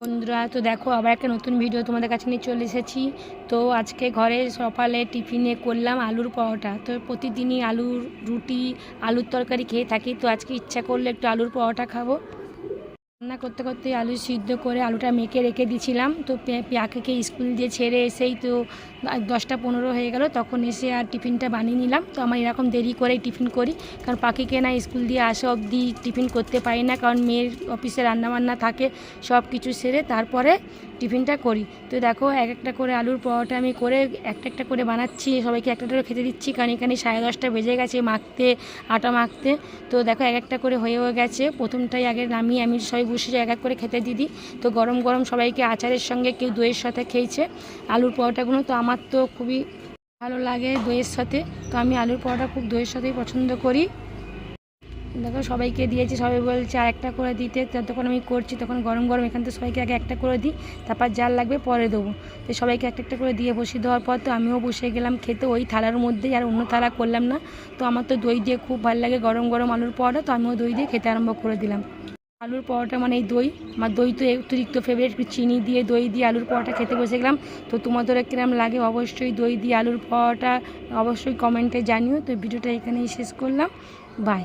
বন্ধুরা, তো দেখো, আবার একটা নতুন ভিডিও তোমাদের কাছে নিয়ে চলে এসেছি। তো আজকে ঘরে সকালে টিফিনে করলাম আলুর পরোটা। তো প্রতিদিনই আলুর রুটি, আলুর তরকারি খেয়ে থাকি। তো আজকে ইচ্ছা করলে একটু আলুর পরোটা খাব। রান্না করতে করতে আলু সিদ্ধ করে আলুটা মেখে রেখে দিয়েছিলাম। তো পিয়াকে স্কুল দিয়ে ছেড়ে এসেই তো দশটা পনেরো হয়ে গেল। তখন এসে আর টিফিনটা বানিয়ে নিলাম। তো আমার এরকম দেরি করেই টিফিন করি। কারণ পাখিকে না স্কুল দিয়ে আসা অবধি টিফিন করতে পারি না। কারণ মেয়ের অফিসে রান্নাবান্না থাকে, সব কিছু সেরে তারপরে টিফিনটা করি। তো দেখো, এক একটা করে আলুর পরোটা আমি করে একটা একটা করে বানাচ্ছি। সবাইকে একটা করে খেতে দিচ্ছি। কারণ এখানে সাড়ে দশটা বেজে গেছে মাখতে, আটা মাখতে। তো দেখো, এক একটা করে হয়েও গেছে। প্রথমটাই আগে নামিয়ে আমি সবাই বসে এক এক করে খেতে দিদি। তো গরম গরম সবাইকে আচারের সঙ্গে কেউ দইয়ের সাথে খেয়েছে, আলুর পরোটাগুলো। তো আমার তো খুবই ভালো লাগে দইয়ের সাথে। তো আমি আলুর পরোটা খুব দইয়ের সাথেই পছন্দ করি। দেখো সবাইকে দিয়েছি, সবাই বলছে আর একটা করে দিতে। ততক্ষণ আমি করছি তখন গরম গরম এখান থেকে সবাইকে আগে একটা করে দিই, তারপর যার লাগবে পরে দেবো। তো সবাইকে একটা একটা করে দিয়ে বসিয়ে দেওয়ার পর তো আমিও বসে গেলাম খেতে ওই থালার মধ্যেই আর অন্য থালা করলাম না। তো আমার তো দই দিয়ে খুব ভালো লাগে গরম গরম আলুর পরোটা, তো আমিও দই দিয়ে খেতে আরম্ভ করে দিলাম। আলুর পরোটা মানে এই দই। আমার দই তো অতিরিক্ত ফেভারিট চিনি দিয়ে দই দিয়ে আলুর পরোটা খেতে বসে গেলাম তো তোমাদের কিরম লাগে অবশ্যই দই দিয়ে আলুর পরোটা অবশ্যই কমেন্টে জানিও। তো ভিডিওটা এখানেই শেষ করলাম। বাই